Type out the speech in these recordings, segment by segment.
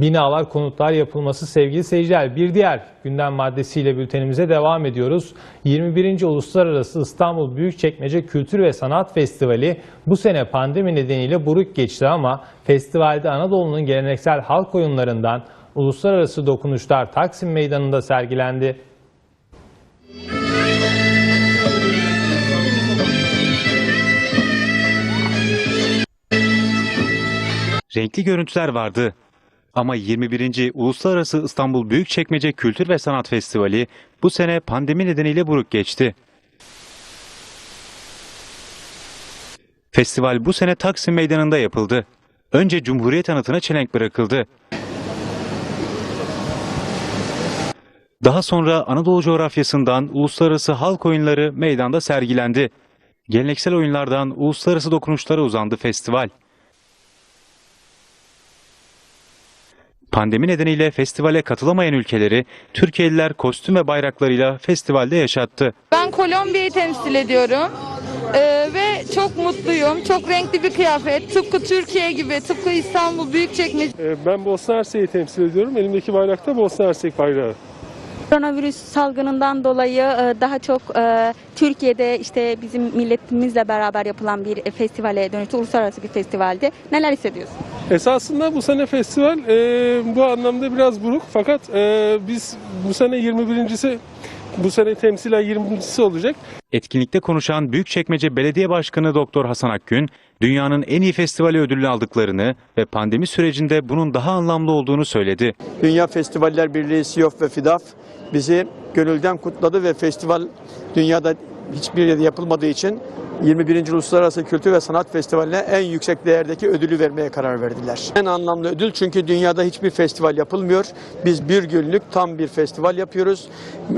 Binalar, konutlar yapılması sevgili seyirciler. Bir diğer gündem maddesiyle bültenimize devam ediyoruz. 21. Uluslararası İstanbul Büyükçekmece Kültür ve Sanat Festivali bu sene pandemi nedeniyle buruk geçti ama festivalde Anadolu'nun geleneksel halk oyunlarından uluslararası dokunuşlar Taksim Meydanı'nda sergilendi. Renkli görüntüler vardı. Ama 21. Uluslararası İstanbul Büyükçekmece Kültür ve Sanat Festivali bu sene pandemi nedeniyle buruk geçti. Festival bu sene Taksim Meydanı'nda yapıldı. Önce Cumhuriyet anıtına çelenk bırakıldı. Daha sonra Anadolu coğrafyasından uluslararası halk oyunları meydanda sergilendi. Geleneksel oyunlardan uluslararası dokunuşlara uzandı festival. Pandemi nedeniyle festivale katılamayan ülkeleri Türkiye'liler kostüm ve bayraklarıyla festivalde yaşattı. Ben Kolombiya'yı temsil ediyorum. Ee, ve çok mutluyum. Çok renkli bir kıyafet. Tıpkı Türkiye gibi, tıpkı İstanbul Büyükçekmece Ee, Ben Bosna Hersek'i temsil ediyorum. Elimdeki bayrak da Bosna Hersek bayrağı. Koronavirüs salgınından dolayı e, daha çok e, Türkiye'de işte bizim milletimizle beraber yapılan bir e, festivale dönüştü. Uluslararası bir festivaldi. Neler hissediyorsun? Esasında bu sene festival e, bu anlamda biraz buruk fakat e, biz bu sene 21.si bu sene temsilen 20.si olacak. Etkinlikte konuşan Büyükçekmece Belediye Başkanı Doktor Hasan Akgün, dünyanın en iyi festivali ödülünü aldıklarını ve pandemi sürecinde bunun daha anlamlı olduğunu söyledi. Dünya Festivaller Birliği SİOF ve FİDAF bizi gönülden kutladı ve festival dünyada hiçbir yerde yapılmadığı için 21. Uluslararası Kültür ve Sanat Festivali'ne en yüksek değerdeki ödülü vermeye karar verdiler. En anlamlı ödül çünkü dünyada hiçbir festival yapılmıyor. Biz bir günlük tam bir festival yapıyoruz.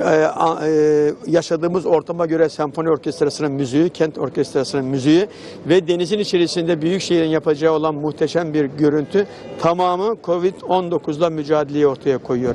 Ee, e, yaşadığımız ortama göre senfoni orkestrasının müziği, kent orkestrasının müziği ve denizin içerisinde büyük şehrin yapacağı olan muhteşem bir görüntü tamamı Covid-19'la mücadeleyi ortaya koyuyor.